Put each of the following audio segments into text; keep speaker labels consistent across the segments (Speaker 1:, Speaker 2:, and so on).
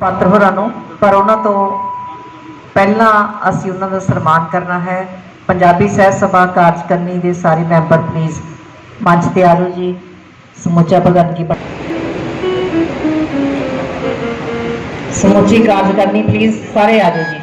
Speaker 1: ਪਾਤਰ ਹੋਰਾਂ ਨੂੰ, ਪਰ ਉਹਨਾਂ ਤੋਂ ਪਹਿਲਾਂ ਅਸੀਂ ਉਹਨਾਂ ਦਾ ਸਨਮਾਨ ਕਰਨਾ ਹੈ। ਪੰਜਾਬੀ ਸਹਿ ਸਭਾ ਕਾਰਜਕਰਨੀ ਦੇ ਸਾਰੇ ਮੈਂਬਰ ਪਲੀਜ਼ ਮੰਚ ਤੇ ਆ ਜਾਓ ਜੀ। ਸਮੁੱਚਾ ਪ੍ਰਧਾਨਗੀ ਬਣ ਸਮੁੱਚੀ ਕਾਰਜਕਰਨੀ ਪਲੀਜ਼ ਸਾਰੇ ਆ ਜਾਓ ਜੀ।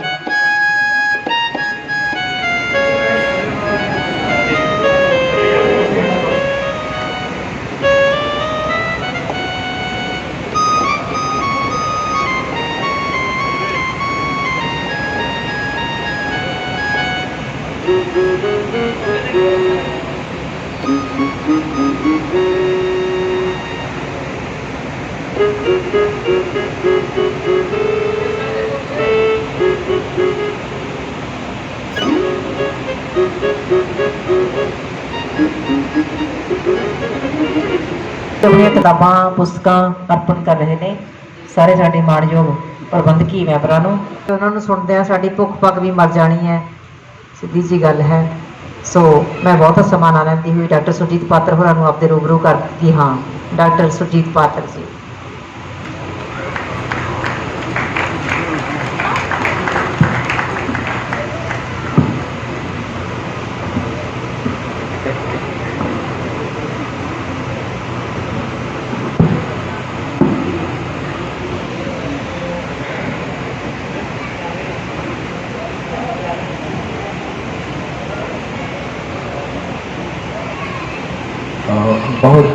Speaker 1: ਆਪਣੀਆਂ ਕਿਤਾਬਾਂ, ਪੁਸਤਕਾਂ ਅਰਪਣ ਕਰ ਰਹੇ ਨੇ। ਸਾਰੇ ਸਾਡੇ ਮਾਣਯੋਗ ਪ੍ਰਬੰਧਕੀ ਮੈਂਬਰਾਂ ਨੂੰ। ਤੇ ਉਹਨਾਂ ਨੂੰ ਸੁਣਦਿਆਂ ਸਾਡੀ ਭੁੱਖ ਭੱਗ ਵੀ ਮਰ ਜਾਣੀ ਹੈ। ਸਿੱਧੀ ਜੀ ਗੱਲ ਹੈ। ਸੋ ਮੈਂ ਬਹੁਤ ਸਮਾਂ ਨਾ ਲੈਂਦੀ ਹੋਈ ਡਾਕਟਰ ਸੁਰਜੀਤ ਪਾਤਰ ਹੋਰਾਂ ਨੂੰ ਆਪਦੇ ਰੂਬਰੂ ਕਰਦੀ ਹਾਂ। ਡਾਕਟਰ ਸੁਰਜੀਤ ਪਾਤਰ ਜੀ।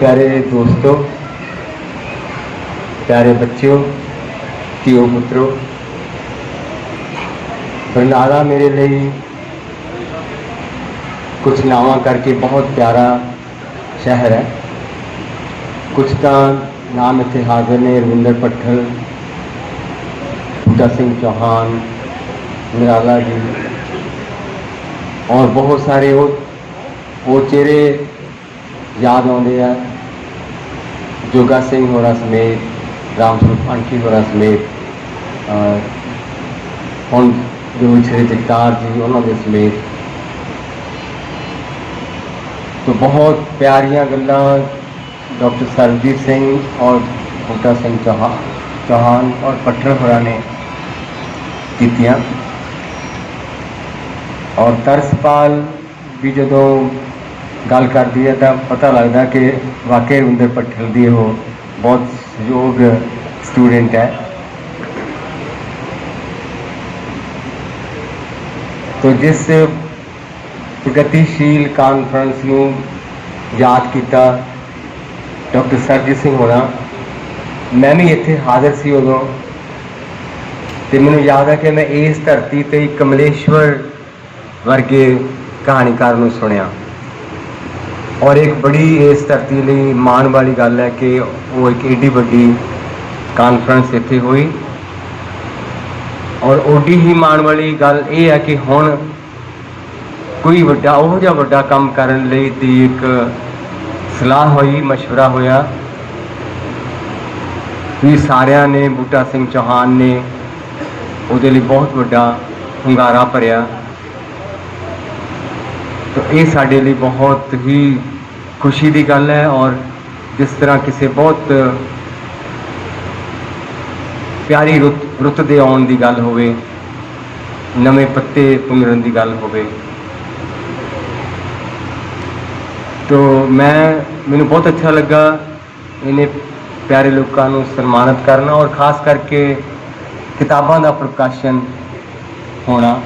Speaker 2: प्यारे दोस्तों प्यारे बच्चों ਧੀਓ ਪੁੱਤਰੋ ਬਰਨਾਲਾ ਮੇਰੇ ਲਈ ਕੁਝ ਨਾਵਾਂ ਕਰਕੇ ਬਹੁਤ ਪਿਆਰਾ ਸ਼ਹਿਰ ਹੈ ਕੁਝ ਤਾਂ ਨਾਮ ਇੱਥੇ ਹਾਜ਼ਰ ਨੇ ਰਵਿੰਦਰ ਪੱਠਲ ਬੂਟਾ ਸਿੰਘ ਚੌਹਾਨ ਨਿਰਾਲਾ ਜੀ ਔਰ ਬਹੁਤ ਸਾਰੇ ਉਹ ਉਹ ਚਿਹਰੇ ਯਾਦ ਆਉਂਦੇ ਆ जोगा सिंह होरा समेत रामस्वरूप पंठी होरा समेत हम जो श्री जगतार जी, उन्होंने समेत तो बहुत प्यारिया गल् डॉक्टर सरबजीत सिंह और बूटा सिंह चौहान चौहान और पटर होर ने कितिया और तरसपाल भी जो ਗੱਲ ਕਰਦੀ ਹੈ ਤਾਂ ਪਤਾ ਲੱਗਦਾ ਕਿ ਵਾਕਈ ਰਵਿੰਦਰ ਪਟੇਲ ਦੀ ਉਹ ਬਹੁਤ ਸਹਿਯੋਗ ਸਟੂਡੈਂਟ ਹੈ। ਤੋ ਜਿਸ ਪ੍ਰਗਤੀਸ਼ੀਲ ਕਾਨਫਰੰਸ ਨੂੰ ਯਾਦ ਕੀਤਾ ਡਾਕਟਰ ਸਰਜੀਤ ਸਿੰਘ ਹੋਣਾ, ਮੈਂ ਵੀ ਇੱਥੇ ਹਾਜ਼ਰ ਸੀ ਉਦੋਂ ਤੇ ਮੈਨੂੰ ਯਾਦ ਹੈ ਕਿ ਮੈਂ ਇਸ ਧਰਤੀ ਤੇ ਕਮਲੇਸ਼ਵਰ ਵਰਗੇ ਕਹਾਣੀਕਾਰ ਨੂੰ ਸੁਣਿਆ। ਔਰ ਇੱਕ ਬੜੀ ਇਸ ਧਰਤੀ ਲਈ ਮਾਣ ਵਾਲੀ ਗੱਲ ਹੈ ਕਿ ਉਹ ਇੱਕ ਏਡੀ ਵੱਡੀ ਕਾਨਫਰੰਸ ਇੱਥੇ ਹੋਈ ਔਰ ਓਡੀ ਹੀ ਮਾਣ ਵਾਲੀ ਗੱਲ ਇਹ ਹੈ ਕਿ ਹੁਣ ਕੋਈ ਵੱਡਾ ਉਹ ਜਿਹਾ ਵੱਡਾ ਕੰਮ ਕਰਨ ਲਈ ਦੀ ਇੱਕ ਸਲਾਹ ਹੋਈ مشورہ ਹੋਇਆ ਵੀ ਸਾਰਿਆਂ ਨੇ ਬੂਟਾ ਸਿੰਘ ਚੌਹਾਨ ਨੇ ਉਹਦੇ ਲਈ ਬਹੁਤ ਵੱਡਾ ਹੁੰਗਾਰਾ ਭਰਿਆ ਤਾਂ ਇਹ ਸਾਡੇ ਲਈ ਬਹੁਤ ਹੀ ਖੁਸ਼ੀ ਦੀ ਗੱਲ ਹੈ ਔਰ ਜਿਸ ਤਰ੍ਹਾਂ ਕਿਸੇ ਬਹੁਤ ਪਿਆਰੀ ਰੁੱਤ ਰੁੱਤ ਦੇ ਆਉਣ ਦੀ ਗੱਲ ਹੋਵੇ, ਨਵੇਂ ਪੱਤੇ ਪੁੰਗਰਨ ਦੀ ਗੱਲ ਹੋਵੇ। ਤੋ ਮੈਂ, ਮੈਨੂੰ ਬਹੁਤ ਅੱਛਾ ਲੱਗਾ ਇਹਨੇ ਪਿਆਰੇ ਲੋਕਾਂ ਨੂੰ ਸਨਮਾਨਿਤ ਕਰਨਾ ਔਰ ਖਾਸ ਕਰਕੇ ਕਿਤਾਬਾਂ ਦਾ ਪ੍ਰਕਾਸ਼ਨ ਹੋਣਾ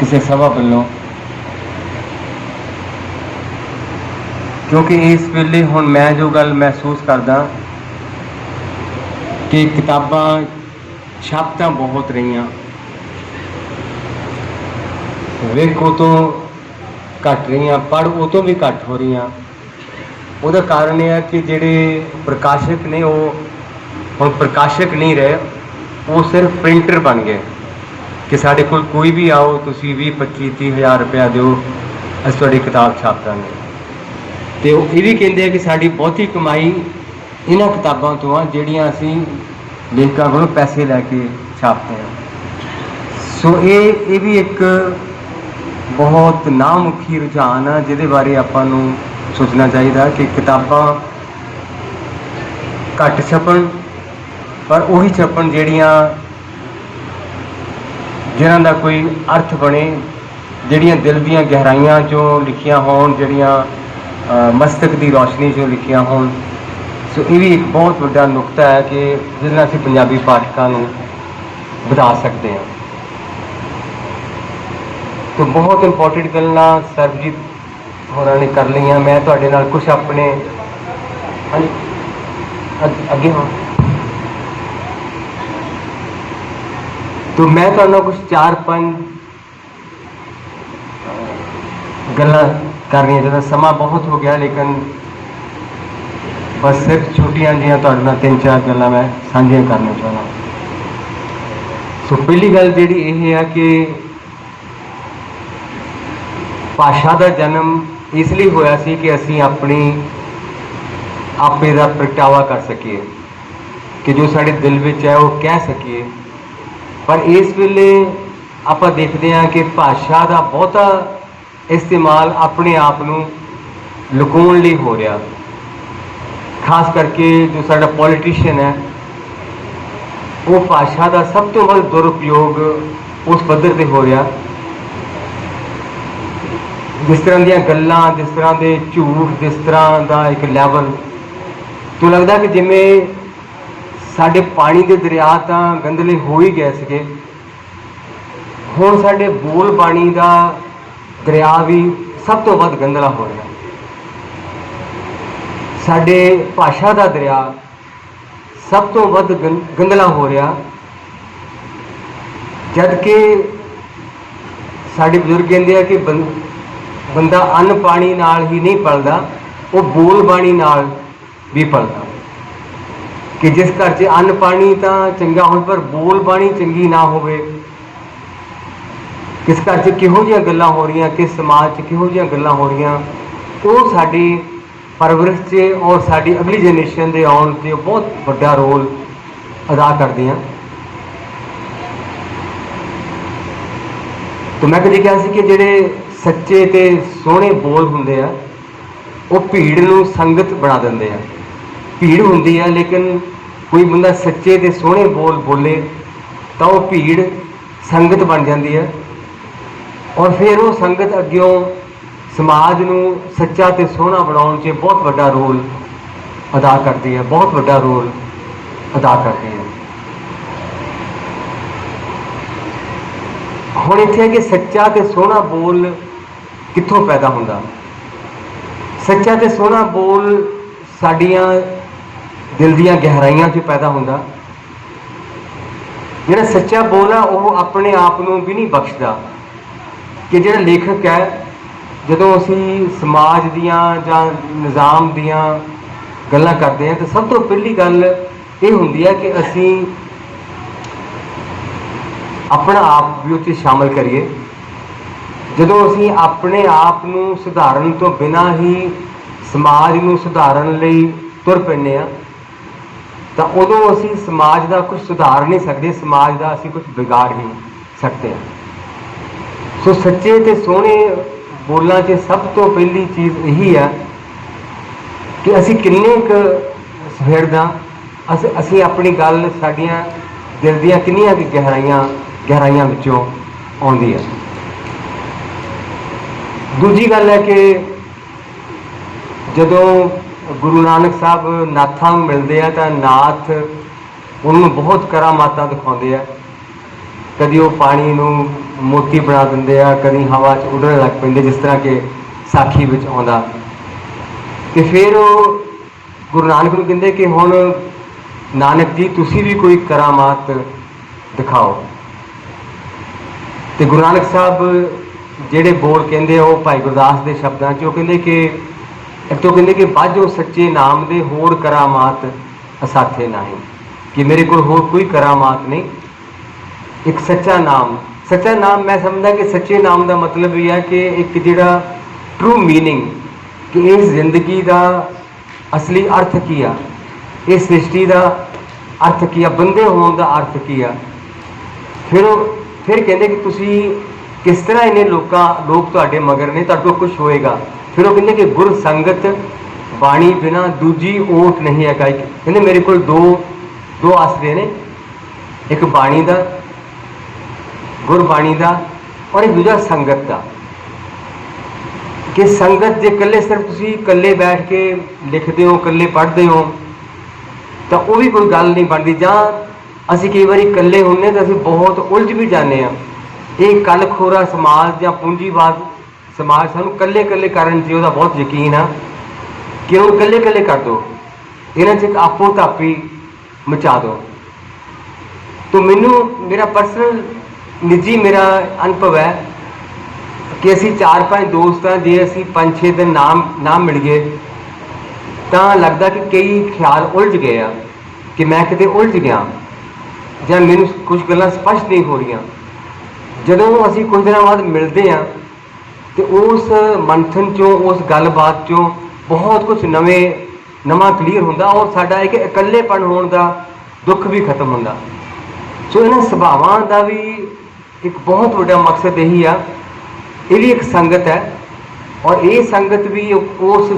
Speaker 2: ਕਿਸੇ ਸਭਾ ਵੱਲੋਂ। ਕਿਉਂਕਿ ਇਸ ਵੇਲੇ ਹੁਣ ਮੈਂ ਜੋ ਗੱਲ ਮਹਿਸੂਸ ਕਰਦਾ ਕਿ ਕਿਤਾਬਾਂ ਛਾਪਤਾਂ ਬਹੁਤ ਰਹੀਆਂ। ਵੇਖੋ ਤੋਂ ਘਟ ਰਹੀਆਂ ਪੜ ਉਹ ਤੋਂ ਵੀ ਘੱਟ ਹੋ ਰਹੀਆਂ। ਉਹਦਾ ਕਾਰਨ ਇਹ ਹੈ ਕਿ ਜਿਹੜੇ ਪ੍ਰਕਾਸ਼ਕ ਨੇ ਉਹ ਹੁਣ ਪ੍ਰਕਾਸ਼ਕ ਨਹੀਂ ਰਹੇ, ਉਹ ਸਿਰਫ ਪ੍ਰਿੰਟਰ ਬਣ ਗਏ। ਕਿ ਸਾਡੇ ਕੋਲ ਕੋਈ ਵੀ ਆਓ, ਤੁਸੀਂ 20 25 30 ਹਜ਼ਾਰ ਰੁਪਇਆ ਦਿਓ, ਅਸੀਂ ਤੁਹਾਡੀ ਕਿਤਾਬ ਛਾਪ ਦਾਂਗੇ ਤੇ ਉਹ ਇਹ ਵੀ ਕਹਿੰਦੇ ਆ ਕਿ ਸਾਡੀ ਬਹੁਤੀ ਕਮਾਈ ਇਹਨਾਂ ਕਿਤਾਬਾਂ ਤੋਂ ਆ, ਜਿਹੜੀਆਂ ਅਸੀਂ ਲੇਖਕਾਂ ਕੋਲੋਂ ਪੈਸੇ ਲੈ ਕੇ ਛਾਪਦੇ ਹਾਂ ਸੋ ਇਹ ਇਹ ਵੀ ਇੱਕ ਬਹੁਤ ਨਾਮੁਖੀ ਰੁਝਾਨ ਆ, ਜਿਹਦੇ ਬਾਰੇ ਆਪਾਂ ਨੂੰ ਸੋਚਣਾ ਚਾਹੀਦਾ ਕਿ ਕਿਤਾਬਾਂ ਘੱਟ ਛਪਣ, ਪਰ ਉਹੀ ਛਪਣ ਜਿਹੜੀਆਂ ਜਿਨ੍ਹਾਂ ਦਾ ਕੋਈ ਅਰਥ ਬਣੇ, ਜਿਹੜੀਆਂ ਦਿਲ ਦੀਆਂ ਗਹਿਰਾਈਆਂ ਚੋਂ ਲਿਖੀਆਂ ਹੋਣ, ਜਿਹੜੀਆਂ ਮਸਤਕ ਦੀ ਰੋਸ਼ਨੀ ਜੋ ਲਿਖੀਆਂ ਹੋਣ। ਸੋ ਇਹ ਵੀ ਇੱਕ ਬਹੁਤ ਵੱਡਾ ਨੁਕਤਾ ਹੈ ਕਿ ਜਿਹਦੇ ਨਾਲ ਅਸੀਂ ਪੰਜਾਬੀ ਪਾਠਕਾਂ ਨੂੰ ਵਧਾ ਸਕਦੇ ਹਾਂ। ਤੋ ਬਹੁਤ ਇੰਪੋਰਟੈਂਟ ਗੱਲਾਂ ਸਰਬਜੀਤ ਹੋਰਾਂ ਨੇ ਕਰ ਲਈਆਂ। ਮੈਂ ਤੁਹਾਡੇ ਨਾਲ ਕੁਝ ਆਪਣੇ ਹਾਂਜੀ ਅੱਗੇ ਹਾਂ। ਤੋ ਮੈਂ ਤੁਹਾਨੂੰ ਕੁਝ ਚਾਰ ਪੰਜ ਗੱਲਾਂ ਕਰਨੀਆਂ ਜਦੋਂ ਸਮਾਂ ਬਹੁਤ ਹੋ ਗਿਆ, ਲੇਕਿਨ ਬਸ ਸਿਰਫ ਛੋਟੀਆਂ ਜਿਹੀਆਂ ਤੁਹਾਡੇ ਨਾਲ ਤਿੰਨ ਚਾਰ ਗੱਲਾਂ ਮੈਂ ਸਾਂਝੀਆਂ ਕਰਨਾ ਚਾਹੁੰਦਾ। ਸੋ ਪਹਿਲੀ ਗੱਲ ਜਿਹੜੀ ਇਹ ਹੈ ਕਿ ਭਾਸ਼ਾ ਦਾ ਜਨਮ ਇਸ ਲਈ ਹੋਇਆ ਸੀ ਕਿ ਅਸੀਂ ਆਪਣੀ ਆਪੇ ਦਾ ਪ੍ਰਗਟਾਵਾ ਕਰ ਸਕੀਏ, ਕਿ ਜੋ ਸਾਡੇ ਦਿਲ ਵਿੱਚ ਹੈ ਉਹ ਕਹਿ ਸਕੀਏ। ਪਰ ਇਸ ਵੇਲੇ ਆਪਾਂ ਦੇਖਦੇ ਹਾਂ ਕਿ ਭਾਸ਼ਾ ਦਾ ਬਹੁਤਾ ਇਸਤੇਮਾਲ ਆਪਣੇ ਆਪ ਨੂੰ ਲੁਕਾਉਣ ਲਈ ਹੋ ਰਿਹਾ। ਖਾਸ ਕਰਕੇ ਜੋ ਸਾਡਾ ਪੋਲੀਟੀਸ਼ੀਅਨ ਹੈ, ਉਹ ਭਾਸ਼ਾ ਦਾ ਸਭ ਤੋਂ ਵੱਧ ਦੁਰਉਪਯੋਗ ਉਸ ਪੱਧਰ ਤੇ ਹੋ ਰਿਹਾ। ਜਿਸ ਤਰ੍ਹਾਂ ਦੀਆਂ ਗੱਲਾਂ, ਜਿਸ ਤਰ੍ਹਾਂ ਦੇ ਝੂਠ, ਜਿਸ ਤਰ੍ਹਾਂ ਦਾ ਇੱਕ ਲੈਵਲ ਤੋਂ ਲੱਗਦਾ ਕਿ ਜਿਵੇਂ ਸਾਡੇ ਪਾਣੀ ਦੇ ਦਰਿਆ ਤਾਂ ਗੰਦਲੇ ਹੋ ਹੀ ਗਏ ਸੀਗੇ। ਹੁਣ ਸਾਡੇ ਬੋਲ ਬਾਣੀ ਦਾ ਦਰਿਆ ਵੀ ਸਭ ਤੋਂ ਵੱਧ ਗੰਦਲਾ ਹੋ ਰਿਹਾ। ਸਾਡੇ ਭਾਸ਼ਾ ਦਾ ਦਰਿਆ ਸਭ ਤੋਂ ਵੱਧ ਗੰ- ਗੰਦਲਾ ਹੋ ਰਿਹਾ। ਜਦ ਕਿ ਸਾਡੇ ਬਜ਼ੁਰਗ ਕਹਿੰਦੇ ਆ ਕਿ ਬੰ- ਬੰਦਾ ਅੰਨ ਪਾਣੀ ਨਾਲ ਹੀ ਨਹੀਂ ਪਲਦਾ, ਉਹ ਬੋਲ ਬਾਣੀ ਨਾਲ ਵੀ ਪਲਦਾ। ਕਿ ਜਿਸ ਘਰ 'ਚ ਅੰਨ ਪਾਣੀ ਤਾਂ ਚੰਗਾ ਹੋਵੇ, ਪਰ ਬੋਲ ਬਾਣੀ ਚੰਗੀ ਨਾ ਹੋਵੇ ਕਿਸ ਘਰ 'ਚ ਕਿਹੋ ਜਿਹੀਆਂ ਗੱਲਾਂ ਹੋ ਰਹੀਆਂ, ਕਿਸ ਸਮਾਜ 'ਚ ਕਿਹੋ ਜਿਹੀਆਂ ਗੱਲਾਂ ਹੋ ਰਹੀਆਂ, ਉਹ ਸਾਡੀ ਪਰਵਰਿਸ਼ 'ਚ ਔਰ ਸਾਡੀ ਅਗਲੀ ਜਨਰੇਸ਼ਨ ਦੇ ਆਉਣ 'ਤੇ ਬਹੁਤ ਵੱਡਾ ਰੋਲ ਅਦਾ ਕਰਦੀਆਂ। ਤਾਂ ਮੈਂ ਕਦੇ ਕਿਹਾ ਸੀ ਕਿ ਜਿਹੜੇ ਸੱਚੇ ਤੇ ਸੋਹਣੇ ਬੋਲ ਹੁੰਦੇ ਆ, ਉਹ ਭੀੜ ਨੂੰ ਸੰਗਤ ਬਣਾ ਦਿੰਦੇ ਆ। ਭੀੜ ਹੁੰਦੀ ਆ, ਲੇਕਿਨ ਕੋਈ ਬੰਦਾ ਸੱਚੇ ਤੇ ਸੋਹਣੇ ਬੋਲ ਬੋਲੇ ਤਾਂ ਉਹ ਭੀੜ ਸੰਗਤ ਬਣ ਜਾਂਦੀ ਹੈ ਔਰ ਫਿਰ ਉਹ ਸੰਗਤ ਅੱਗਿਓਂ ਸਮਾਜ ਨੂੰ ਸੱਚਾ ਤੇ ਸੋਹਣਾ ਬਣਾਉਣ 'ਚ ਬਹੁਤ ਵੱਡਾ ਰੋਲ ਅਦਾ ਕਰਦੀ ਹੈ, ਬਹੁਤ ਵੱਡਾ ਰੋਲ ਅਦਾ ਕਰਦੀ ਹੈ। ਹੁਣ ਇੱਥੇ ਹੈ ਕਿ ਸੱਚਾ ਤੇ ਸੋਹਣਾ ਬੋਲ ਕਿੱਥੋਂ ਪੈਦਾ ਹੁੰਦਾ? ਸੱਚਾ ਤੇ ਸੋਹਣਾ ਬੋਲ ਸਾਡੀਆਂ ਦਿਲ ਦੀਆਂ ਗਹਿਰਾਈਆਂ 'ਚ ਪੈਦਾ ਹੁੰਦਾ। ਜਿਹੜਾ ਸੱਚਾ ਬੋਲ ਆ, ਉਹ ਆਪਣੇ ਆਪ ਨੂੰ ਵੀ ਨਹੀਂ ਬਖਸ਼ਦਾ। ਕਿ ਜਿਹੜਾ ਲੇਖਕ ਹੈ, ਜਦੋਂ ਅਸੀਂ ਸਮਾਜ ਦੀਆਂ ਜਾਂ ਨਿਜ਼ਾਮ ਦੀਆਂ ਗੱਲਾਂ ਕਰਦੇ ਹਾਂ, ਤਾਂ ਸਭ ਤੋਂ ਪਹਿਲੀ ਗੱਲ ਇਹ ਹੁੰਦੀ ਹੈ ਕਿ ਅਸੀਂ ਆਪਣਾ ਆਪ ਵੀ ਉੱਥੇ ਸ਼ਾਮਲ ਕਰੀਏ। ਜਦੋਂ ਅਸੀਂ ਆਪਣੇ ਆਪ ਨੂੰ ਸੁਧਾਰਨ ਤੋਂ ਬਿਨਾਂ ਹੀ ਸਮਾਜ ਨੂੰ ਸੁਧਾਰਨ ਲਈ ਤੁਰ ਪੈਂਦੇ ਆ ਤਾਂ ਉਦੋਂ ਅਸੀਂ ਸਮਾਜ ਦਾ ਕੁਝ ਸੁਧਾਰ ਨਹੀਂ ਸਕਦੇ, ਸਮਾਜ ਦਾ ਅਸੀਂ ਕੁਝ ਵਿਗਾੜ ਨਹੀਂ ਸਕਦੇ। ਹਾਂ ਸੋ ਸੱਚੇ ਤੇ ਸੋਹਣੇ ਬੋਲਾਂ 'ਚ ਸਭ ਤੋਂ ਪਹਿਲੀ ਚੀਜ਼ ਇਹੀ ਹੈ ਕਿ ਅਸੀਂ ਕਿੰਨੇ ਕੁ ਸਹਿਰਦਾ ਅਸੀਂ ਅਸੀਂ ਆਪਣੀ ਗੱਲ ਸਾਡੀਆਂ ਦਿਲ ਦੀਆਂ ਕਿੰਨੀਆਂ ਕੁ ਗਹਿਰਾਈਆਂ ਗਹਿਰਾਈਆਂ ਵਿੱਚੋਂ ਆਉਂਦੀ ਹੈ ਦੂਜੀ ਗੱਲ ਹੈ ਕਿ ਜਦੋਂ ਗੁਰੂ ਨਾਨਕ ਸਾਹਿਬ ਨਾਥਾਂ ਨੂੰ ਮਿਲਦੇ ਆ ਤਾਂ ਨਾਥ ਉਹਨੂੰ ਨੂੰ ਬਹੁਤ ਕਰਾਮਾਤਾਂ ਦਿਖਾਉਂਦੇ ਆ। ਕਦੀ ਉਹ ਪਾਣੀ ਨੂੰ ਮੋਤੀ ਬਣਾ ਦਿੰਦੇ ਆ, ਕਦੀ ਹਵਾ 'ਚ ਉੱਡਣ ਲੱਗ ਪੈਂਦੇ, ਜਿਸ ਤਰ੍ਹਾਂ ਕਿ ਸਾਖੀ ਵਿੱਚ ਆਉਂਦਾ। ਤੇ ਫਿਰ ਉਹ ਗੁਰੂ ਨਾਨਕ ਨੂੰ ਕਹਿੰਦੇ ਕਿ ਹੁਣ ਨਾਨਕ ਜੀ, ਤੁਸੀਂ ਵੀ ਕੋਈ ਕਰਾਮਾਤ ਦਿਖਾਓ। ਤੇ ਗੁਰੂ ਨਾਨਕ ਸਾਹਿਬ ਜਿਹੜੇ ਬੋਲ ਕਹਿੰਦੇ ਆ, ਉਹ ਭਾਈ ਗੁਰਦਾਸ ਦੇ ਸ਼ਬਦਾਂ 'ਚ, ਉਹ ਕਹਿੰਦੇ ਕਿ, ਇੱਕ ਤੋਂ ਕਹਿੰਦੇ ਕਿ ਬਾਝੋ ਸੱਚੇ ਨਾਮ ਦੇ ਹੋਰ ਕਰਾਮਾਤ ਅਸਾਥੇ ਨਹੀਂ, ਕਿ ਮੇਰੇ ਕੋਲ ਹੋਰ ਕੋਈ ਕਰਾਮਾਤ ਨਹੀਂ। ਇੱਕ ਸੱਚਾ ਨਾਮ ਸੱਚਾ ਨਾਮ ਮੈਂ ਸਮਝਦਾ ਕਿ ਸੱਚੇ ਨਾਮ ਦਾ ਮਤਲਬ ਇਹ ਹੈ ਕਿ ਇੱਕ ਜਿਹੜਾ ਟਰੂ मीनिंग ਕਿ ਇਸ ਜ਼ਿੰਦਗੀ ਦਾ ਅਸਲੀ ਅਰਥ ਕੀ ਆ ਇਸ ਸ੍ਰਿਸ਼ਟੀ ਦਾ ਅਰਥ ਕੀ ਆ ਬੰਦੇ ਹੋਣ ਦਾ ਅਰਥ ਕੀ ਆ ਫਿਰ ਉਹ ਫਿਰ ਕਹਿੰਦੇ ਕਿ ਤੁਸੀਂ ਕਿਸ ਤਰ੍ਹਾਂ ਇਹਨੇ ਲੋਕਾਂ ਲੋਕ ਤੁਹਾਡੇ ਮਗਰ ਨੇ ਤੁਹਾਡੇ ਕੋਲ ਕੁਝ ਹੋਏਗਾ ਫਿਰ ਉਹ ਕਹਿੰਦੇ ਕਿ ਗੁਰ ਸੰਗਤ ਬਾਣੀ ਬਿਨਾ ਦੂਜੀ ਓਟ ਨਹੀਂ ਹੈ ਕਾਈ ਕਹਿੰਦੇ ਮੇਰੇ ਕੋਲ ਦੋ ਦੋ ਆਸਰੇ ਨੇ ਇੱਕ ਬਾਣੀ ਦਾ ਗੁਰਬਾਣੀ ਦਾ ਔਰ ਇੱਕ ਦੂਜਾ ਸੰਗਤ ਦਾ। ਕਿ ਸੰਗਤ ਜੇ ਇਕੱਲੇ ਸਿਰਫ ਤੁਸੀਂ ਇਕੱਲੇ ਬੈਠ ਕੇ ਲਿਖਦੇ ਹੋ, ਇਕੱਲੇ ਪੜ੍ਹਦੇ ਹੋ, ਤਾਂ ਉਹ ਵੀ ਕੋਈ ਗੱਲ ਨਹੀਂ ਬਣਦੀ। ਜਾਂ ਅਸੀਂ ਕਈ ਵਾਰੀ ਇਕੱਲੇ ਹੁੰਨੇ ਤਾਂ ਅਸੀਂ ਬਹੁਤ ਉਲਝ ਵੀ ਜਾਂਦੇ ਆ ਇਹ ਕੱਲਖੋਰਾ ਸਮਾਜ ਜਾਂ ਪੂੰਜੀਵਾਦ ਸਮਾਜ ਸਾਨੂੰ ਇਕੱਲੇ ਇਕੱਲੇ ਕਰਨ 'ਚ ਉਹਦਾ ਬਹੁਤ ਯਕੀਨ ਆ ਕਿ ਉਹ ਇਕੱਲੇ ਇਕੱਲੇ ਕਰ ਦੋ ਇਹਨਾਂ 'ਚ ਇੱਕ ਆਪੋ ਤਾਪੀ ਮਚਾ ਦੋ ਤੋ ਮੈਨੂੰ ਮੇਰਾ ਪਰਸਨਲ ਨਿੱਜੀ ਮੇਰਾ ਅਨੁਭਵ ਹੈ ਕਿ ਅਸੀਂ ਚਾਰ ਪੰਜ ਦੋਸਤ ਹਾਂ, ਜੇ ਅਸੀਂ ਪੰਜ ਛੇ ਦਿਨ ਨਾਮ ਨਾਮ ਮਿਲ ਗਏ, ਤਾਂ ਲੱਗਦਾ ਕਿ ਕਈ ਖਿਆਲ ਉਲਝ ਗਏ ਆ ਕਿ ਮੈਂ ਕਿਤੇ ਉਲਝ ਗਿਆ ਜਾਂ ਮੈਨੂੰ ਕੁਝ ਗੱਲਾਂ ਸਪਸ਼ਟ ਨਹੀਂ ਹੋ ਰਹੀਆਂ। ਜਦੋਂ ਅਸੀਂ ਕੁਝ ਦਿਨਾਂ ਬਾਅਦ ਮਿਲਦੇ ਆ ਤੇ ਉਸ ਮੰਥਨ ਚੋਂ, ਉਸ ਗੱਲਬਾਤ ਚੋਂ ਬਹੁਤ ਕੁਝ ਨਵੇਂ, ਨਵਾਂ ਕਲੀਅਰ ਹੁੰਦਾ ਔਰ ਸਾਡਾ ਇੱਕ ਇਕੱਲੇਪਣ ਹੋਣ ਦਾ ਦੁੱਖ ਵੀ ਖਤਮ ਹੁੰਦਾ। ਸੋ ਇਹਨਾਂ ਸੁਭਾਵਾਂ ਦਾ ਵੀ ਇੱਕ ਬਹੁਤ ਵੱਡਾ ਮਕਸਦ ਇਹੀ ਆ। ਇਹ ਵੀ ਇੱਕ ਸੰਗਤ ਹੈ ਔਰ ਇਹ ਸੰਗਤ ਵੀ ਉਸ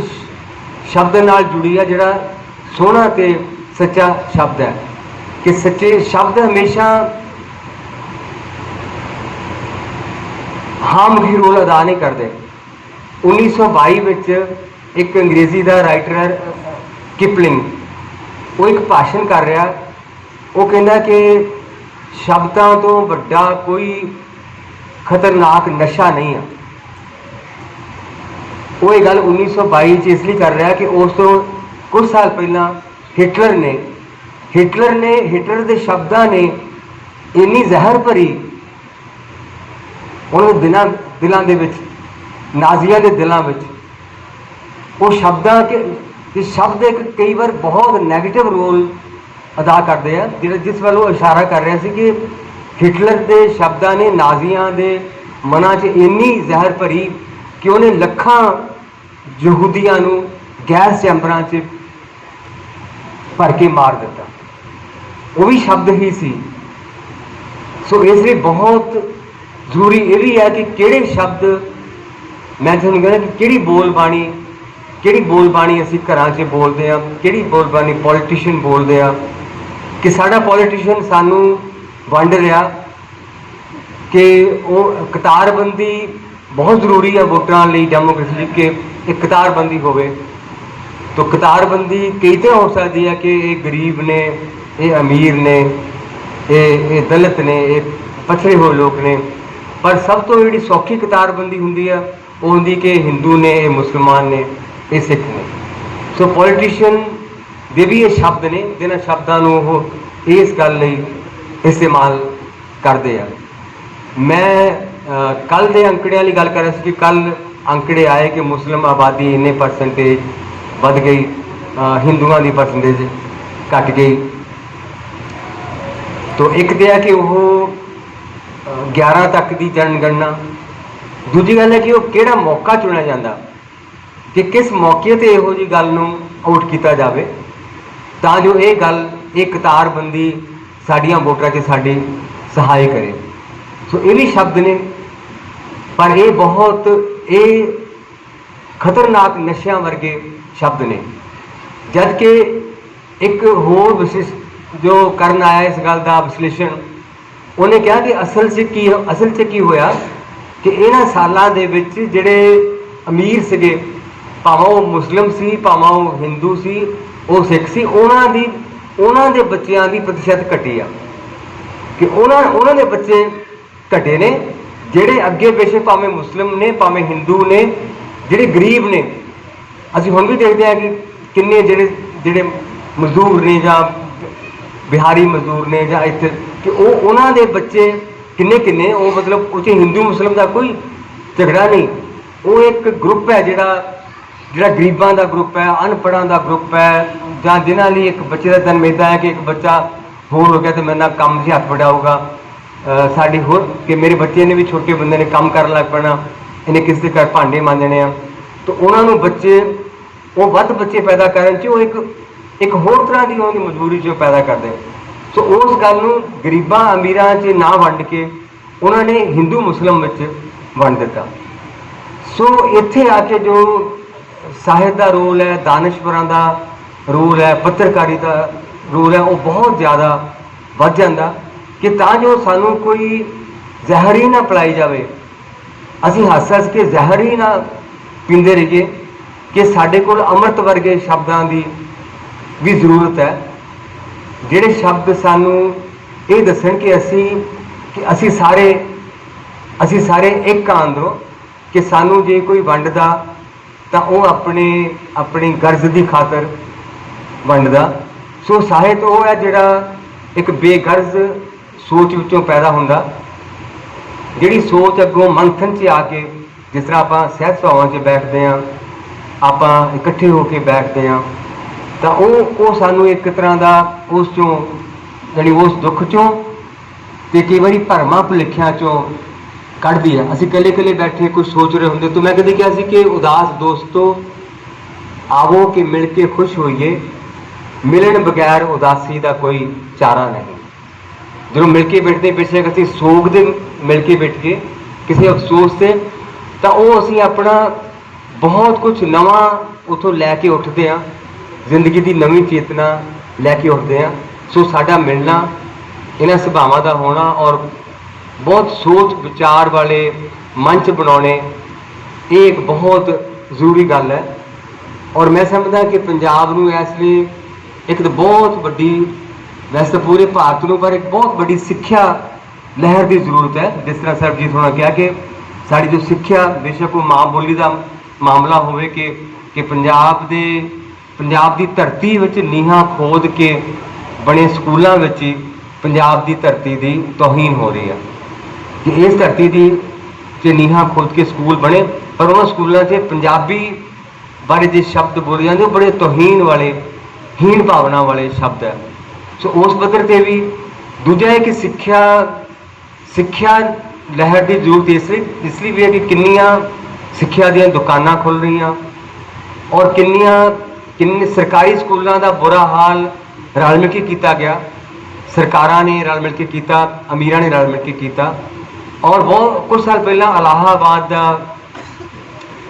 Speaker 2: ਸ਼ਬਦ ਨਾਲ ਜੁੜੀ ਆ ਜਿਹੜਾ ਸੋਹਣਾ ਤੇ ਸੱਚਾ ਸ਼ਬਦ ਹੈ ਕਿ ਸੱਚੇ ਸ਼ਬਦ ਹਮੇਸ਼ਾ ਹਾਮਗੀ ਰੋਲ ਅਦਾ ਨਹੀਂ ਕਰਦੇ। 1922 ਵਿੱਚ ਇੱਕ ਅੰਗਰੇਜ਼ੀ ਦਾ ਰਾਈਟਰ ਹੈ ਕਿਪਲਿੰਗ, ਉਹ ਇੱਕ ਭਾਸ਼ਣ ਕਰ ਰਿਹਾ। ਉਹ ਕਹਿੰਦਾ ਕਿ ਸ਼ਬਦਾਂ ਤੋਂ ਵੱਡਾ ਕੋਈ ਖਤਰਨਾਕ ਨਸ਼ਾ ਨਹੀਂ ਆ। ਉਹ ਇਹ ਗੱਲ 1922 ਚ ਇਸ ਲਈ ਕਰ ਰਿਹਾ ਕਿ ਉਸ ਤੋਂ ਕੁਝ ਸਾਲ ਪਹਿਲਾਂ ਹਿਟਲਰ ਨੇ ਹਿਟਲਰ ਨੇ ਹਿਟਲਰ ਦੇ ਸ਼ਬਦਾਂ ਨੇ ਇੰਨੀ ਜ਼ਹਿਰ ਭਰੀ, ਉਹਨਾਂ ਦੇ ਦਿਲਾਂ ਦਿਲਾਂ ਦੇ ਵਿੱਚ, ਨਾਜ਼ੀਆਂ ਦੇ ਦਿਲਾਂ ਵਿੱਚ, ਉਹ ਸ਼ਬਦਾਂ ਕਿ ਸ਼ਬਦ ਇੱਕ ਕਈ ਵਾਰ ਬਹੁਤ ਨੈਗੇਟਿਵ ਰੋਲ ਅਦਾ ਕਰਦੇ ਆ, ਜਿਹੜਾ ਜਿਸ ਵੱਲ ਉਹ ਇਸ਼ਾਰਾ ਕਰ ਰਿਹਾ ਸੀ ਕਿ ਹਿਟਲਰ ਦੇ ਸ਼ਬਦਾਂ ਨੇ ਨਾਜ਼ੀਆਂ ਦੇ ਮਨਾਂ 'ਚ ਇੰਨੀ ਜ਼ਹਿਰ ਭਰੀ ਕਿ ਉਹਨੇ ਲੱਖਾਂ ਯਹੂਦੀਆਂ ਨੂੰ ਗੈਸ ਚੈਂਬਰਾਂ 'ਚ ਭਰ ਕੇ ਮਾਰ ਦਿੱਤਾ। ਉਹ ਵੀ ਸ਼ਬਦ ਹੀ ਸੀ। ਸੋ ਇਸ ਲਈ ਬਹੁਤ ਜ਼ਰੂਰੀ ਇਹ ਵੀ ਹੈ ਕਿ ਕਿਹੜੇ ਸ਼ਬਦ ਮੈਂ ਤੁਹਾਨੂੰ ਕਹਿੰਦਾ ਕਿ ਕਿਹੜੀ ਬੋਲ ਬਾਣੀ ਕਿਹੜੀ ਬੋਲ ਬਾਣੀ ਅਸੀਂ ਘਰਾਂ 'ਚ ਬੋਲਦੇ ਆ ਕਿਹੜੀ ਬੋਲ ਬਾਣੀ ਪੋਲੀਟੀਸ਼ੀਅਨ ਬੋਲਦੇ ਆ ਕਿ ਸਾਡਾ ਪੋਲੀਟੀਸ਼ੀਅਨ ਸਾਨੂੰ ਵੰਡ ਰਿਹਾ ਕਿ ਉਹ ਕਤਾਰਬੰਦੀ ਬਹੁਤ ਜ਼ਰੂਰੀ ਹੈ ਵੋਟਰਾਂ ਲਈ ਡੈਮੋਕ੍ਰੇਸੀ ਲਈ ਕਿ ਇੱਕ ਕਤਾਰਬੰਦੀ ਹੋਵੇ। ਤਾਂ ਕਤਾਰਬੰਦੀ ਕਈ ਤਰ੍ਹਾਂ ਹੋ ਸਕਦੀ ਹੈ ਕਿ ਇਹ ਗਰੀਬ ਨੇ, ਇਹ ਅਮੀਰ ਨੇ, ਇਹ ਇਹ ਦਲਿਤ ਨੇ, ਇਹ ਪਛੜੇ ਹੋਏ ਲੋਕ ਨੇ। ਪਰ ਸਭ ਤੋਂ ਜਿਹੜੀ ਸੌਖੀ ਕਤਾਰਬੰਦੀ ਹੁੰਦੀ ਆ, ਉਹ ਹੁੰਦੀ ਕਿ ਹਿੰਦੂ ਨੇ, ਇਹ ਮੁਸਲਮਾਨ ਨੇ, ਇਹ ਸਿੱਖ ਨੇ। ਸੋ ਪੋਲੀਟੀਸ਼ੀਅਨ ਦੇ ਵੀ ਇਹ ਸ਼ਬਦ ਨੇ ਜਿਨ੍ਹਾਂ ਸ਼ਬਦਾਂ ਨੂੰ ਉਹ ਇਸ ਗੱਲ ਲਈ ਇਸਤੇਮਾਲ ਕਰਦੇ ਆ। ਮੈਂ ਕੱਲ ਦੇ ਅੰਕੜਿਆਂ ਵਾਲੀ ਗੱਲ ਕਰ ਰਿਹਾ ਸੀ ਕਿ ਕੱਲ ਅੰਕੜੇ ਆਏ ਕਿ ਮੁਸਲਿਮ ਆਬਾਦੀ ਇੰਨੇ ਪਰਸੈਂਟੇਜ ਵੱਧ ਗਈ ਹਿੰਦੂਆਂ ਦੀ ਪਰਸੈਂਟੇਜ ਘਟ ਗਈ। ਤੋ ਇੱਕ ਤੇ ਹੈ ਕਿ ਉਹ ਅ, 11 ਤੱਕ ਦੀ ਜਨਗਣਨਾ। ਦੂਜੀ ਗੱਲ ਹੈ ਕਿ ਉਹ ਕਿਹੜਾ ਮੌਕਾ ਚੁਣਿਆ ਜਾਂਦਾ ਕਿ ਕਿਸ ਮੌਕੇ ਤੇ ਇਹੋ ਜੀ ਗੱਲ ਨੂੰ ਆਊਟ ਕੀਤਾ ਜਾਵੇ। ਤਾਂ ਜੋ ਇਹ ਗੱਲ, ਇਹ ਕਤਾਰਬੰਦੀ ਸਾਡੀਆਂ ਵੋਟਰਾਂ 'ਚ ਸਾਡੀ ਸਹਾਇ ਕਰੇ। ਸੋ ਇਹ ਵੀ ਸ਼ਬਦ ਨੇ, ਪਰ ਇਹ ਬਹੁਤ, ਇਹ ਖਤਰਨਾਕ ਨਸ਼ਿਆਂ ਵਰਗੇ ਸ਼ਬਦ ਨੇ। ਜਦ ਕਿ ਇੱਕ ਹੋਰ ਵਿਸ਼ੇਸ਼ ਜੋ ਕਰਨ ਆਇਆ ਇਸ ਗੱਲ ਦਾ ਵਿਸ਼ਲੇਸ਼ਣ, ਉਹਨੇ ਕਿਹਾ ਕਿ ਅਸਲ 'ਚ ਕੀ, ਅਸਲ 'ਚ ਕੀ ਹੋਇਆ ਕਿ ਇਹਨਾਂ ਸਾਲਾਂ ਦੇ ਵਿੱਚ ਜਿਹੜੇ ਅਮੀਰ ਸੀਗੇ, ਭਾਵੇਂ ਉਹ ਮੁਸਲਿਮ ਸੀ, ਭਾਵੇਂ ਉਹ ਹਿੰਦੂ ਸੀ ਉਹ ਸਿੱਖ ਸੀ, ਉਹਨਾਂ ਦੀ, ਉਹਨਾਂ ਦੇ ਬੱਚਿਆਂ ਦੀ ਪ੍ਰਤੀਸ਼ਤ ਘਟੀ ਆ। ਕਿ ਉਹਨਾਂ ਉਹਨਾਂ ਦੇ ਬੱਚੇ ਘਟੇ ਨੇ, ਜਿਹੜੇ ਅੱਗੇ ਬੇਸ਼ੱਕ ਭਾਵੇਂ ਮੁਸਲਿਮ ਨੇ, ਭਾਵੇਂ ਹਿੰਦੂ ਨੇ, ਜਿਹੜੇ ਗਰੀਬ ਨੇ। ਅਸੀਂ ਹੁਣ ਵੀ ਦੇਖਦੇ ਹਾਂ ਕਿ ਕਿੰਨੇ ਜਿਹੜੇ ਜਿਹੜੇ ਮਜ਼ਦੂਰ ਨੇ ਜਾਂ ਬਿਹਾਰੀ ਮਜ਼ਦੂਰ ਨੇ ਜਾਂ ਇੱਥੇ, ਕਿ ਉਹ, ਉਹਨਾਂ ਦੇ ਬੱਚੇ ਕਿੰਨੇ ਕਿੰਨੇ, ਉਹ ਮਤਲਬ ਉਹ ਹਿੰਦੂ ਮੁਸਲਿਮ ਦਾ ਕੋਈ ਝਗੜਾ ਨਹੀਂ। ਉਹ ਇੱਕ ਗਰੁੱਪ ਹੈ ਜਿਹੜਾ ਜਿਹੜਾ ਗਰੀਬਾਂ ਦਾ ਗਰੁੱਪ ਹੈ, ਅਨਪੜ੍ਹਾਂ ਦਾ ਗਰੁੱਪ ਹੈ, ਜਾਂ ਜਿਨ੍ਹਾਂ ਲਈ ਇੱਕ ਬੱਚੇ ਦਾ ਜਨਮ ਏਦਾਂ ਹੈ ਕਿ ਇੱਕ ਬੱਚਾ ਹੋਰ ਹੋ ਗਿਆ ਤੇ ਮੇਰੇ ਨਾਲ ਕੰਮ 'ਚ ਹੱਥ ਵਡਾਊਗਾ। ਸਾਡੀ ਹੋਰ ਕਿ ਮੇਰੇ ਬੱਚੇ ਨੇ ਵੀ ਛੋਟੇ ਬੰਦੇ ਨੇ ਕੰਮ ਕਰਨ ਲੱਗ ਪੈਣਾ, ਇਹਨੇ ਕਿਸ ਦੇ ਘਰ ਭਾਂਡੇ ਮਾਂਜਣੇ ਆ। ਤਾਂ ਉਹਨਾਂ ਨੂੰ ਬੱਚੇ, ਉਹ ਵੱਧ ਬੱਚੇ ਪੈਦਾ ਕਰਨ 'ਚ ਉਹ ਇੱਕ ਇੱਕ ਹੋਰ ਤਰ੍ਹਾਂ ਦੀ ਉਹਨਾਂ ਦੀ ਮਜਬੂਰੀ 'ਚ ਉਹ ਪੈਦਾ ਕਰਦੇ। ਸੋ ਉਸ ਗੱਲ ਨੂੰ ਗਰੀਬਾਂ ਅਮੀਰਾਂ 'ਚ ਨਾ ਵੰਡ ਕੇ ਉਹਨਾਂ ਨੇ ਹਿੰਦੂ ਮੁਸਲਮ ਵਿੱਚ ਵੰਡ ਦਿੱਤਾ। ਸੋ ਇੱਥੇ ਆ ਕੇ ਜੋ ਸਾਹਿਤ ਦਾ ਰੋਲ ਹੈ, ਦਾਨਿਸ਼ਵਰਾਂ ਦਾ ਰੋਲ ਹੈ, ਪੱਤਰਕਾਰੀ ਦਾ ਰੋਲ ਹੈ, ਉਹ ਬਹੁਤ ਜ਼ਿਆਦਾ ਵੱਧ ਜਾਂਦਾ ਕਿ ਤਾਂ ਜੋ ਸਾਨੂੰ ਕੋਈ ਜ਼ਹਿਰ ਹੀ ਨਾ ਪਲਾਈ ਜਾਵੇ। ਅਸੀਂ ਹੱਸ ਹੱਸ ਕੇ ਜ਼ਹਿਰ ਹੀ ਨਾ ਪੀਂਦੇ ਰਹੀਏ ਕਿ ਸਾਡੇ ਕੋਲ ਅੰਮ੍ਰਿਤ ਵਰਗੇ ਸ਼ਬਦਾਂ ਦੀ ਵੀ ਜ਼ਰੂਰਤ ਹੈ। ਜਿਹੜੇ ਸ਼ਬਦ ਸਾਨੂੰ ਇਹ ਦੱਸਣ ਕਿ ਅਸੀਂ ਕਿ ਅਸੀਂ ਸਾਰੇ ਅਸੀਂ ਸਾਰੇ ਇੱਕ ਆਂ ਅੰਦਰੋਂ ਕਿ ਸਾਨੂੰ ਜੇ ਕੋਈ ਵੰਡਦਾ ਤਾਂ ਉਹ ਆਪਣੇ, ਆਪਣੀ ਗਰਜ਼ ਦੀ ਖਾਤਰ ਵੰਡਦਾ। ਸੋ ਸਾਹਿਤ ਉਹ ਹੈ ਜਿਹੜਾ ਇੱਕ ਬੇਗਰਜ਼ ਸੋਚ ਵਿੱਚੋਂ ਪੈਦਾ ਹੁੰਦਾ। ਜਿਹੜੀ ਸੋਚ ਅੱਗੋਂ ਮੰਥਨ 'ਚ ਆ ਕੇ, ਜਿਸ ਤਰ੍ਹਾਂ ਆਪਾਂ ਸਹਿਤ ਸਭਾਵਾਂ 'ਚ ਬੈਠਦੇ ਹਾਂ, ਆਪਾਂ ਇਕੱਠੇ ਹੋ ਕੇ ਬੈਠਦੇ ਹਾਂ, ਤਾਂ ਉਹ ਉਹ ਸਾਨੂੰ ਇੱਕ ਤਰ੍ਹਾਂ ਦਾ ਉਸ ਚੋਂ, ਯਾਨੀ ਉਸ ਦੁੱਖ ਚੋਂ ਤੇ ਕਈ ਵਾਰੀ ਭਰਮਾਂ ਭੁਲੇਖਿਆਂ ਚੋਂ ਕੱਢਦੀ ਹੈ ਅਸੀਂ ਇਕੱਲੇ ਇਕੱਲੇ ਬੈਠੇ ਕੁਝ ਸੋਚ ਰਹੇ ਹੁੰਦੇ ਤਾਂ ਮੈਂ ਕਦੇ ਕਿਹਾ ਸੀ ਕਿ ਉਦਾਸ ਦੋਸਤੋ, ਆਵੋ ਕਿ ਮਿਲ ਕੇ ਖੁਸ਼ ਹੋਈਏ। ਮਿਲਣ ਬਗੈਰ ਉਦਾਸੀ ਦਾ ਕੋਈ ਚਾਰਾ ਨਹੀਂ। ਜਦੋਂ ਮਿਲ ਕੇ ਬੈਠਦੇ ਪਿੱਛੇ ਅਸੀਂ ਸੋਗ ਦੇ ਮਿਲ ਕੇ ਬੈਠ ਕੇ ਕਿਸੇ ਅਫਸੋਸ ਤੇ, ਤਾਂ ਉਹ ਅਸੀਂ ਆਪਣਾ ਬਹੁਤ ਕੁਝ ਨਵਾਂ ਉਥੋਂ ਲੈ ਕੇ ਉੱਠਦੇ ਹਾਂ। ਜ਼ਿੰਦਗੀ ਦੀ ਨਵੀਂ ਚੇਤਨਾ ਲੈ ਕੇ ਉੱਠਦੇ ਹਾਂ। ਸੋ ਸਾਡਾ ਮਿਲਣਾ ਇਹਨਾਂ ਸੁਭਾਵਾਂ ਦਾ ਹੋਣਾ ਔਰ ਬਹੁਤ ਸੋਚ ਵਿਚਾਰ ਵਾਲੇ ਮੰਚ ਬਣਾਉਣੇ, ਇਹ ਇੱਕ ਬਹੁਤ ਜ਼ਰੂਰੀ ਗੱਲ ਹੈ। ਔਰ ਮੈਂ ਸਮਝਦਾ ਕਿ ਪੰਜਾਬ ਨੂੰ ਇਸ ਲਈ ਇੱਕ ਤਾਂ ਬਹੁਤ ਵੱਡੀ, ਵੈਸੇ ਤਾਂ ਪੂਰੇ ਭਾਰਤ ਨੂੰ, ਪਰ ਇੱਕ ਬਹੁਤ ਵੱਡੀ ਸਿੱਖਿਆ ਲਹਿਰ ਦੀ ਜ਼ਰੂਰਤ ਹੈ। ਜਿਸ ਤਰ੍ਹਾਂ ਸਰਬਜੀਤ ਹੋਣਾ ਕਿਹਾ ਕਿ ਸਾਡੀ ਜੋ ਸਿੱਖਿਆ, ਬੇਸ਼ੱਕ ਉਹ ਮਾਂ ਬੋਲੀ ਦਾ ਮਾਮਲਾ ਹੋਵੇ ਕਿ ਕਿ ਪੰਜਾਬ ਦੇ, ਪੰਜਾਬ ਦੀ ਧਰਤੀ ਵਿੱਚ ਨੀਹਾਂ ਖੋਦ ਕੇ ਬਣੇ ਸਕੂਲਾਂ ਵਿੱਚ ਹੀ ਪੰਜਾਬ ਦੀ ਧਰਤੀ ਦੀ ਤੋਹੀਨ ਹੋ ਰਹੀ ਹੈ। ਕਿ ਇਸ ਧਰਤੀ ਦੀ ਤੇ ਨੀਹਾਂ ਖੋਦ ਕੇ ਸਕੂਲ ਬਣੇ, ਪਰ ਉਹਨਾਂ ਸਕੂਲਾਂ 'ਚ ਪੰਜਾਬੀ ਬਾਰੇ ਜੇ ਸ਼ਬਦ ਬੋਲੇ ਜਾਂਦੇ, ਉਹ ਬੜੇ ਤੋਹੀਨ ਵਾਲੇ, ਹੀਣ ਭਾਵਨਾ ਵਾਲੇ ਸ਼ਬਦ ਹੈ। ਸੋ ਉਸ ਪੱਧਰ ਤੇ ਵੀ ਦੂਜਾ ਹੈ ਕਿ ਸਿੱਖਿਆ ਸਿੱਖਿਆ ਲਹਿਰ ਦੀ ਜ਼ਰੂਰਤ ਇਸ ਲਈ ਇਸ ਲਈ ਵੀ ਹੈ ਕਿ ਕਿੰਨੀਆਂ ਸਿੱਖਿਆ ਦੀਆਂ ਦੁਕਾਨਾਂ ਖੁੱਲ ਰਹੀਆਂ ਔਰ ਕਿੰਨੀਆਂ, ਕਿੰਨੇ ਸਰਕਾਰੀ ਸਕੂਲਾਂ ਦਾ ਬੁਰਾ ਹਾਲ ਰਲ ਮਿਲ ਕੇ ਕੀਤਾ ਗਿਆ। ਸਰਕਾਰਾਂ ਨੇ ਰਲ ਮਿਲ ਕੇ ਕੀਤਾ, ਅਮੀਰਾਂ ਨੇ ਰਲ ਮਿਲ ਕੇ ਕੀਤਾ। ਔਰ ਬਹੁਤ ਕੁਝ ਸਾਲ ਪਹਿਲਾਂ ਅਲਾਹਾਬਾਦ ਦਾ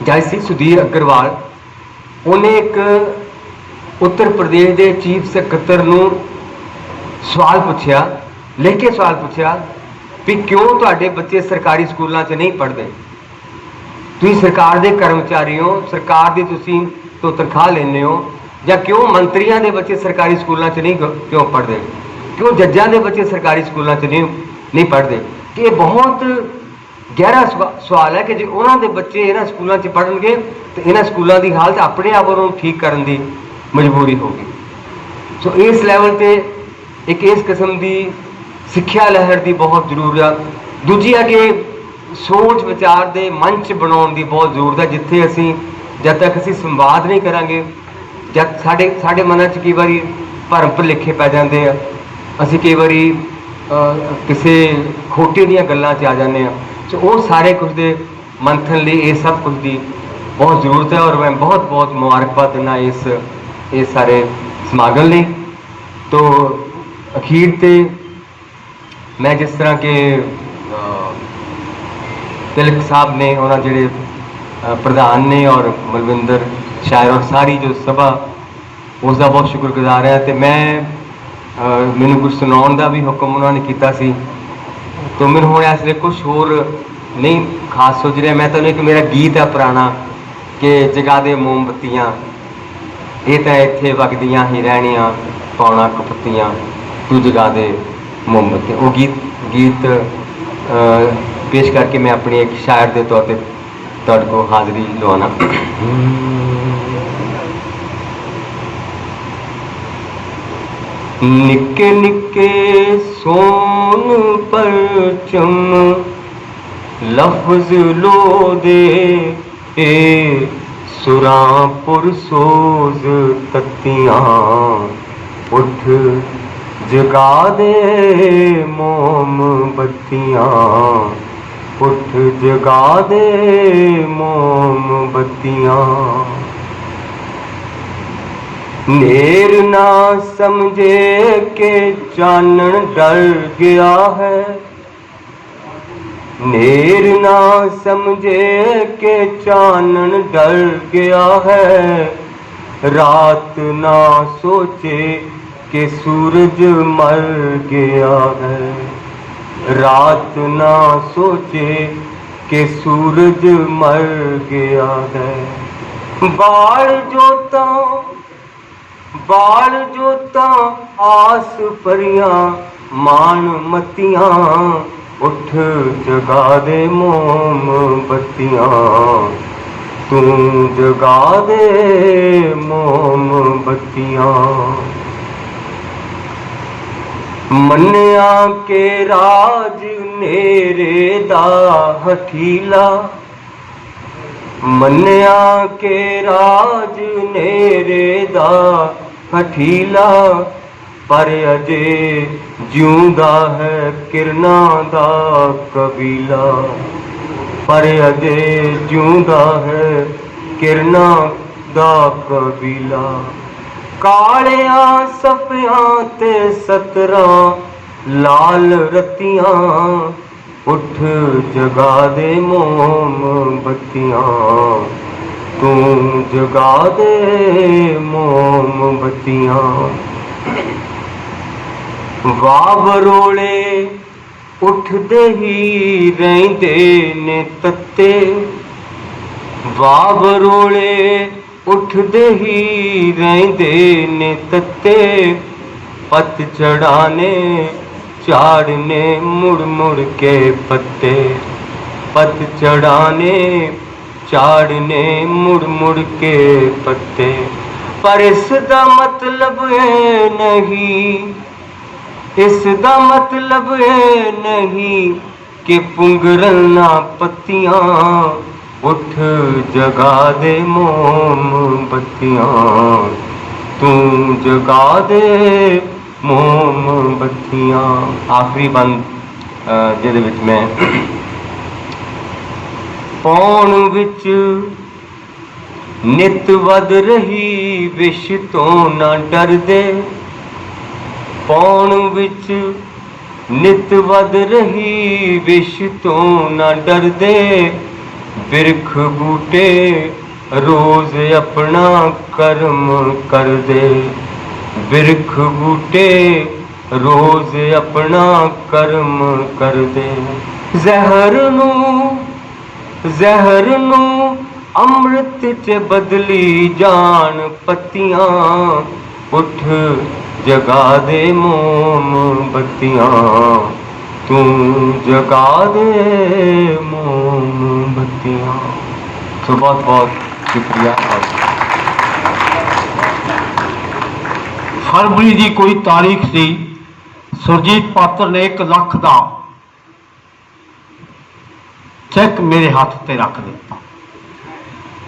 Speaker 2: ਜੱਜ ਸੀ ਸੁਧੀਰ ਅਗਰਵਾਲ ਉਹਨੇ ਇੱਕ ਉੱਤਰ ਪ੍ਰਦੇਸ਼ ਦੇ ਚੀਫ ਸਕੱਤਰ ਨੂੰ ਸਵਾਲ ਪੁੱਛਿਆ ਲਿਖ ਕੇ ਸਵਾਲ ਪੁੱਛਿਆ ਵੀ ਕਿਉਂ ਤੁਹਾਡੇ ਬੱਚੇ ਸਰਕਾਰੀ ਸਕੂਲਾਂ 'ਚ ਨਹੀਂ ਪੜ੍ਹਦੇ ਤੁਸੀਂ ਸਰਕਾਰ ਦੇ ਕਰਮਚਾਰੀ ਹੋ ਸਰਕਾਰ ਦੀ ਤੁਸੀਂ ਤੋਂ ਤਨਖਾਹ ਲੈਂਦੇ ਹੋ ਜਾਂ ਕਿਉਂ ਮੰਤਰੀਆਂ ਦੇ ਬੱਚੇ ਸਰਕਾਰੀ ਸਕੂਲਾਂ 'ਚ ਨਹੀਂ ਕਿਉਂ ਪੜ੍ਹਦੇ ਕਿਉਂ ਜੱਜਾਂ ਦੇ ਬੱਚੇ ਸਰਕਾਰੀ ਸਕੂਲਾਂ 'ਚ ਨਹੀਂ ਨਹੀਂ ਪੜ੍ਹਦੇ। ਕਿ ਇਹ ਬਹੁਤ ਗਹਿਰਾ ਸਵਾ- ਸਵਾਲ ਹੈ ਕਿ ਜੇ ਉਹਨਾਂ ਦੇ ਬੱਚੇ ਇਹਨਾਂ ਸਕੂਲਾਂ 'ਚ ਪੜ੍ਹਨਗੇ, ਤੇ ਇਹਨਾਂ ਸਕੂਲਾਂ ਦੀ ਹਾਲਤ ਆਪਣੇ ਆਪ ਨੂੰ ਠੀਕ ਕਰਨ ਦੀ ਮਜਬੂਰੀ ਹੋਗੀ ਸੋ ਇਸ ਲੈਵਲ ਤੇ ਇੱਕ ਇਸ ਕਿਸਮ ਦੀ ਸਿੱਖਿਆ ਲਹਿਰ ਦੀ ਬਹੁਤ ਜ਼ਰੂਰਤ ਦੂਜੀ ਹੈ ਕਿ ਸੋਚ ਵਿਚਾਰ ਦੇ ਮੰਚ ਬਣਾਉਣ ਦੀ ਬਹੁਤ ਜ਼ਰੂਰਤ ਹੈ ਜਿੱਥੇ ਅਸੀਂ ਜਦ ਤੱਕ ਅਸੀਂ ਸੰਵਾਦ ਨਹੀਂ ਕਰਾਂਗੇ, ਜਦ ਸਾਡੇ ਸਾਡੇ ਮਨਾਂ 'ਚ ਕਈ ਵਾਰੀ ਭਰਮ ਭੁਲੇਖੇ ਪੈ ਜਾਂਦੇ ਆ। ਅਸੀਂ ਕਈ ਵਾਰੀ ਕਿਸੇ ਖੋਟੇ ਦੀਆਂ ਗੱਲਾਂ 'ਚ ਆ ਜਾਂਦੇ ਆ ਸੋ ਉਹ ਸਾਰੇ ਕੁਝ ਦੇ ਮੰਥਨ ਲਈ ਇਹ ਸਭ ਕੁਝ ਦੀ ਬਹੁਤ ਜ਼ਰੂਰਤ ਹੈ ਔਰ ਮੈਂ ਬਹੁਤ ਬਹੁਤ ਮੁਬਾਰਕਬਾਦ ਦਿੰਦਾ ਇਸ ਇਹ ਸਾਰੇ ਸਮਾਗਮ ਲਈ। ਤੋ ਅਖੀਰ ਤੇ ਮੈਂ ਜਿਸ ਤਰ੍ਹਾਂ ਕਿ ਤਿਲਕ ਸਾਹਿਬ ਨੇ ਉਹਨਾਂ ਜਿਹੜੇ ਪ੍ਰਧਾਨ ਨੇ ਔਰ ਮਲਵਿੰਦਰ ਸ਼ਾਇਰ ਔਰ ਸਾਰੀ ਜੋ ਸਭਾ ਉਸ ਦਾ ਬਹੁਤ ਸ਼ੁਕਰਗੁਜ਼ਾਰ ਹੈ ਤੇ ਮੈਂ ਮੈਨੂੰ ਕੁਝ ਸੁਣਾਉਣ ਦਾ ਵੀ ਹੁਕਮ ਉਹਨਾਂ ਨੇ ਕੀਤਾ ਸੀ। ਤੋ ਮੈਨੂੰ ਹੁਣ ਇਸ ਵੇਲੇ ਕੁਝ ਹੋਰ ਨਹੀਂ ਖਾਸ ਸੋਚ ਰਿਹਾ। ਮੈਂ ਤਾਂ ਇੱਕ ਮੇਰਾ ਗੀਤ ਹੈ ਪੁਰਾਣਾ ਕਿ ਜਗਾ ਦੇ ਮੋਮਬੱਤੀਆਂ। ਇਹ ਤਾਂ ਇੱਥੇ ਵਗਦੀਆਂ ਹੀ ਰਹਿਣੀਆਂ, ਪਾਉਣਾ ਕਪੱਤੀਆਂ। ਤੂੰ ਜਗਾ ਦੇ ਮੋਮਬੱਤੀ ਉਹ ਗੀਤ ਗੀਤ ਪੇਸ਼ ਕਰਕੇ ਮੈਂ ਆਪਣੀ ਇੱਕ ਸ਼ਾਇਰ ਦੇ ਤੌਰ ਤੇ ਤੁਹਾਡੇ ਕੋਲ ਹਾਜ਼ਰੀ ਲਵਾਉਣਾ। ਨਿੱਕੇ ਨਿੱਕੇ ਸੋਨ ਪਰਚਮ, ਲਫ਼ਜ਼ ਲੋ ਦੇ ਏ ਸੁਰਾਂ ਪੁਰ ਸੋਜ਼ ਉੱਠ ਜਗਾ ਦੇ ਮੋਮ ਬੱਤੀਆਂ, ਉੱਠ ਜਗਾ ਦੇ ਮੋਮ ਬੱਤੀਆਂ। ਨੇਰ ਨਾ ਸਮਝੇ ਕੇ ਚਾਨਣ ਡਰ ਗਿਆ ਹੈ। ਨੇਰ ਨਾ ਸਮਝੇ ਕਿ ਚਾਨਣ ਡਰ ਗਿਆ ਹੈ। ਰਾਤ ਨਾ ਸੋਚੇ ਕਿ ਸੂਰਜ ਮਰ ਗਿਆ ਹੈ। ਰਾਤ ਨਾ ਸੋਚੇ ਕਿ ਸੂਰਜ ਮਰ ਗਿਆ ਹੈ। ਬਾਲ ਜੋਤਾਂ ਬਾਲ ਜੋਤਾਂ ਆਸ ਪਰੀਆਂ ਮਾਨ ਮਤੀਆਂ, ਉੱਠ ਜਗਾ ਦੇ ਮੋਮ ਬੱਤੀਆਂ। ਤੂੰ ਜਗਾ ਦੇ ਮੋਮ ਬੱਤੀਆਂ। ਮੰਨਿਆ ਕੇ ਰਾਜ ਨੇਰੇ ਦਾ ਹਠੀਲਾ ਮੰਨਿਆ ਕੇ ਰਾਜ ਨੇਰੇ ਦਾ ਹਠੀਲਾ, ਪਰ ਅਜੇ ਜਿਉਂਦਾ ਹੈ ਕਿਰਨਾਂ ਦਾ ਕਬੀਲਾ। ਪਰ ਅਜੇ ਜਿਉਂਦਾ ਹੈ ਕਿਰਨਾਂ ਦਾ ਕਬੀਲਾ। ਕਾਲਿਆਂ ਸਫਿਆਂ ਤੇ ਸਤਰਾਂ, ਲਾਲ ਰਤੀਆਂ ਉੱਠ ਜਗਾ ਦੇ ਮੋਮ ਬੱਤੀਆਂ। ਤੂੰ ਜਗਾ ਦੇ ਮੋਮ ਬੱਤੀਆਂ। ਵਾਵਰੋਲੇ ਉੱਠਦੇ ਹੀ ਰਹਿੰਦੇ ਨੇ ਤੱਤੇ। ਵਾਵਰੋਲੇ ਉੱਠਦੇ ਹੀ ਰਹਿੰਦੇ ਨੇ ਤੱਤੇ। ਪਤ ਚੜਾਨੇ ਝਾੜਨੇ ਮੁੜ ਮੁੜ ਕੇ ਪੱਤੇ, ਪਤ ਚੜਾਣੇ ਝਾੜਨੇ ਮੁੜ ਮੁੜ ਕੇ ਪੱਤੇ। ਪਰ ਇਸ ਦਾ ਮਤਲਬ ਇਹ ਨਹੀਂ, ਇਸ ਦਾ ਮਤਲਬ ਇਹ ਨਹੀਂ ਕਿ ਪੁੰਗਰਨਾ ਪੱਤੀਆਂ ਉੱਠ ਜਗਾ ਦੇ ਮੋਮ ਬੱਤੀਆਂ ਤੂੰ ਜਗਾ ਦੇ ਮੋਮਬੱਤੀਆਂ, ਆਖਰੀ ਬੰਦ ਜਿਹਦੇ ਵਿੱਚ ਮੈਂ ਪੌਣ ਵਿੱਚ ਨਿਤ ਵਧ ਰਹੀ ਵਿਸ਼ ਤੋਂ ਨਾ ਡਰਦੇ। ਪੌਣ ਵਿੱਚ ਨਿਤ ਵਧ ਰਹੀ ਵਿਸ਼ ਤੋਂ ਨਾ ਡਰਦੇ। ਬਿਰਖ ਬੂਟੇ ਰੋਜ਼ ਆਪਣਾ ਕਰਮ ਕਰਦੇ। ਬਿਰਖ ਬੂਟੇ ਰੋਜ਼ ਆਪਣਾ ਕਰਮ ਕਰਦੇ। ਜ਼ਹਿਰ ਨੂੰ ਜ਼ਹਿਰ ਨੂੰ ਅੰਮ੍ਰਿਤ ਚ ਬਦਲੀ ਜਾਣ ਪੱਤੀਆਂ, ਉੱਠ ਜਗਾ ਦੇ ਮੋਮ ਬੱਤੀਆਂ। ਤੂੰ ਜਗਾ ਦੇ ਮੋਮ ਬੱਤੀਆਂ। ਸੋ ਬਹੁਤ ਬਹੁਤ ਸ਼ੁਕਰੀਆ।
Speaker 3: ਫਰਵਰੀ ਦੀ ਕੋਈ ਤਾਰੀਖ ਸੀ, ਸੁਰਜੀਤ ਪਾਤਰ ਨੇ 1 ਲੱਖ ਦਾ ਚੈੱਕ ਮੇਰੇ ਹੱਥ ਤੇ ਰੱਖ ਦਿੱਤਾ।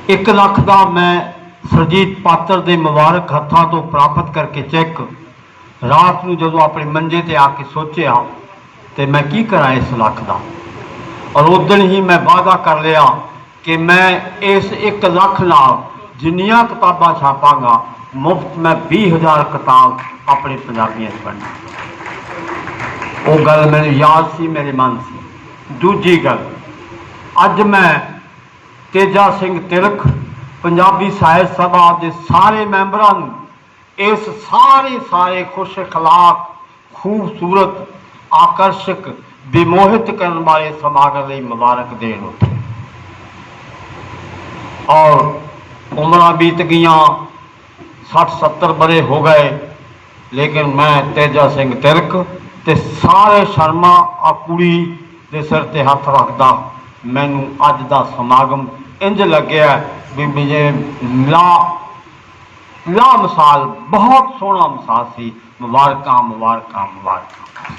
Speaker 3: 1 ਲੱਖ ਦਾ ਮੈਂ ਸੁਰਜੀਤ ਪਾਤਰ ਦੇ ਮੁਬਾਰਕ ਹੱਥਾਂ ਤੋਂ ਪ੍ਰਾਪਤ ਕਰਕੇ ਚੈੱਕ ਰਾਤ ਨੂੰ ਜਦੋਂ ਆਪਣੇ ਮੰਜੇ ਤੇ ਆ ਕੇ ਸੋਚਿਆ ਤੇ ਮੈਂ ਕੀ ਕਰਾਂ ਇਸ ਲੱਖ ਦਾ? ਔਰ ਉਦੋਂ ਹੀ ਮੈਂ ਵਾਅਦਾ ਕਰ ਲਿਆ ਕਿ ਮੈਂ ਇਸ 1 ਲੱਖ ਨਾਲ ਜਿੰਨੀਆਂ ਕਿਤਾਬਾਂ ਛਾਪਾਂਗਾ ਮੁਫਤ ਮੈਂ 20000 ਕਿਤਾਬ ਆਪਣੇ ਪੰਜਾਬੀਆਂ 'ਚ ਪੜ੍ਹਨਾ। ਉਹ ਗੱਲ ਮੈਨੂੰ ਯਾਦ ਸੀ, ਮੇਰੇ ਮਨ ਸੀ ਦੂਜੀ ਗੱਲ, ਅੱਜ ਮੈਂ ਤੇਜਾ ਸਿੰਘ ਤਿਲਕ, ਪੰਜਾਬੀ ਸਾਹਿਤ ਸਭਾ ਦੇ ਸਾਰੇ ਮੈਂਬਰਾਂ ਨੂੰ ਇਸ ਸਾਰੇ ਸਾਰੇ ਖੁਸ਼ ਅਖਲਾਕ, ਖੂਬਸੂਰਤ, ਆਕਰਸ਼ਕ, ਵਿਮੋਹਿਤ ਕਰਨ ਵਾਲੇ ਸਮਾਗਮ ਲਈ ਮੁਬਾਰਕ ਦੇਣ ਉੱਤੇ। ਔਰ ਉਮਰਾਂ ਬੀਤ ਗਈਆਂ 60 70 ਬਰੇ ਹੋ ਗਏ। ਲੇਕਿਨ ਮੈਂ ਤੇਜਾ ਸਿੰਘ ਤਿਲਕ ਤੇ ਸਾਰੇ ਸ਼ਰਮਾ ਆ ਕੁੜੀ ਦੇ ਸਿਰ ਤੇ ਹੱਥ ਰੱਖਦਾ। ਮੈਨੂੰ ਅੱਜ ਦਾ ਸਮਾਗਮ ਇੰਜ ਲੱਗਿਆ ਵੀ ਮੇਰੇ ਲਾ ਲਾ ਮਿਸਾਲ ਬਹੁਤ ਸੋਹਣਾ ਮਿਸਾਲ ਸੀ। ਮੁਬਾਰਕਾਂ ਮੁਬਾਰਕਾਂ ਮੁਬਾਰਕਾਂ।